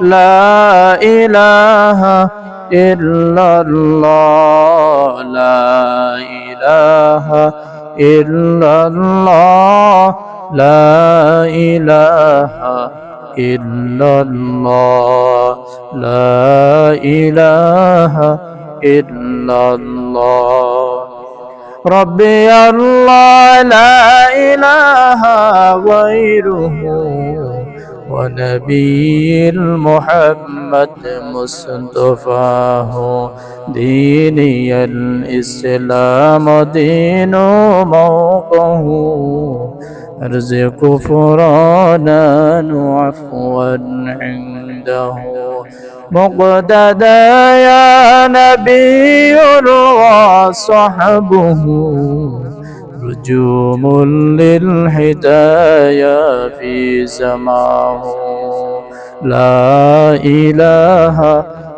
لا إله إلا الله لا إله إلا الله لا إله إلا الله لا إله إلا الله ربي الله لا إله غيره ونبي المحمد مصطفاه ديني الإسلام دين موقه أرزق فرانا وعفوا عنده. مقتدى يا نبي وصحبه رجوم للهدايا في سماه لا إله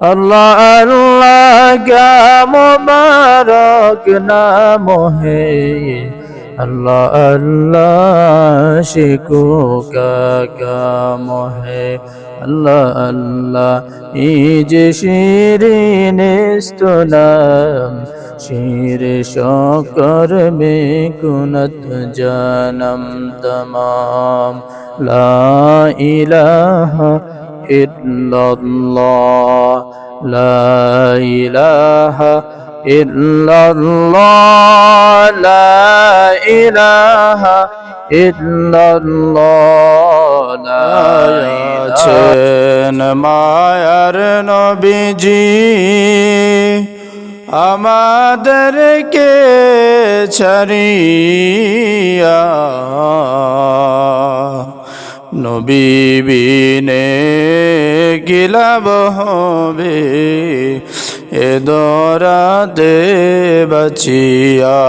আল্লাহ আল্লাহ গ্যাম মারক নাম হে। আল্লাহ আল্লাহ আল্লাহ আল্লাহ, ইজ শিরিন শির শকর মে কুনত জনম তমাম। লা ইলাহা ইল্লাল্লাহ। لا إله إلا الله لا إله إلا الله لا আছেন মায়ার নবীজি আমাদেরকে ছাড়িয়া নবী বিনে গিলাব হবে এ দরাতে বাচিয়া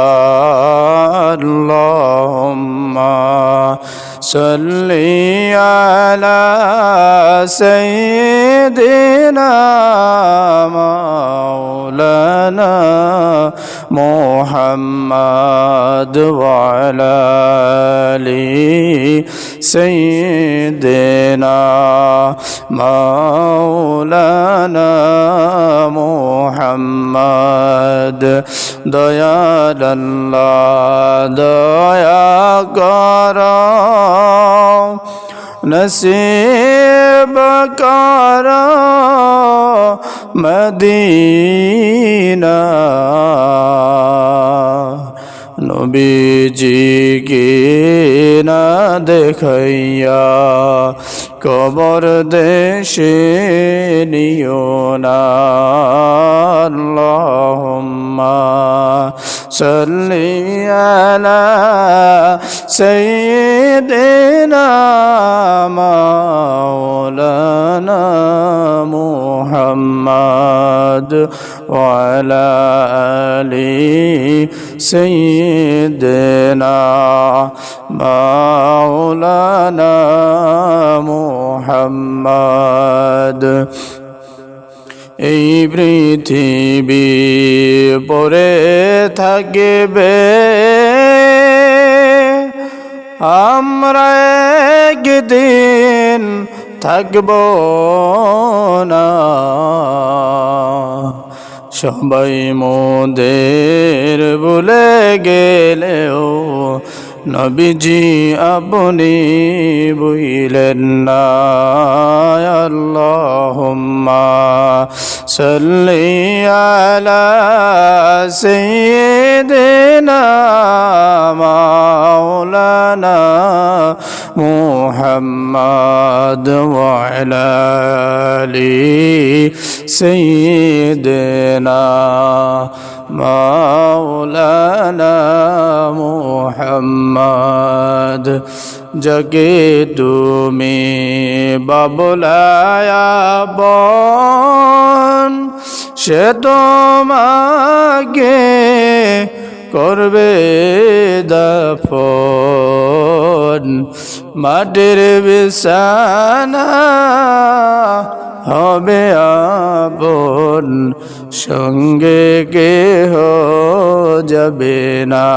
আল্লাহুম্মা সাল্লি আলা সাইয়্যিদিনা মাওলানা মুহাম্মদ ওয়া আলা আলি سيدنا مولانا محمد দয়াল আল্লাহ দয়া কর নসিব কর মদিনা। নবীজিকে না দেখাইয়া কবর দেশে নিও না। আল্লাহুম্মা সাল্লি আলা সাইয়্যিদিনা মুহাম্মদ ওয়া আলা আলি سيدنا مولانا محمد এই পৃথিবী পরে থাকবে আমরা একদিন থাকব না। সবাই মোদের বলে গেলেও নবীজি আপনি বইলেন না, আল্লাহুম্মা সাল্লি আলা সাইয়্যিদিনা মাওলানা ওয়া আলা আলি সাইয়্যিদিনা মাওলানা মুহাম্মদ যাকে তুমি বাবলায়া বন সে তোমাকে করবে দফন। মাটির বিছানা হবে আপন সঙ্গে কেহ যাবে না।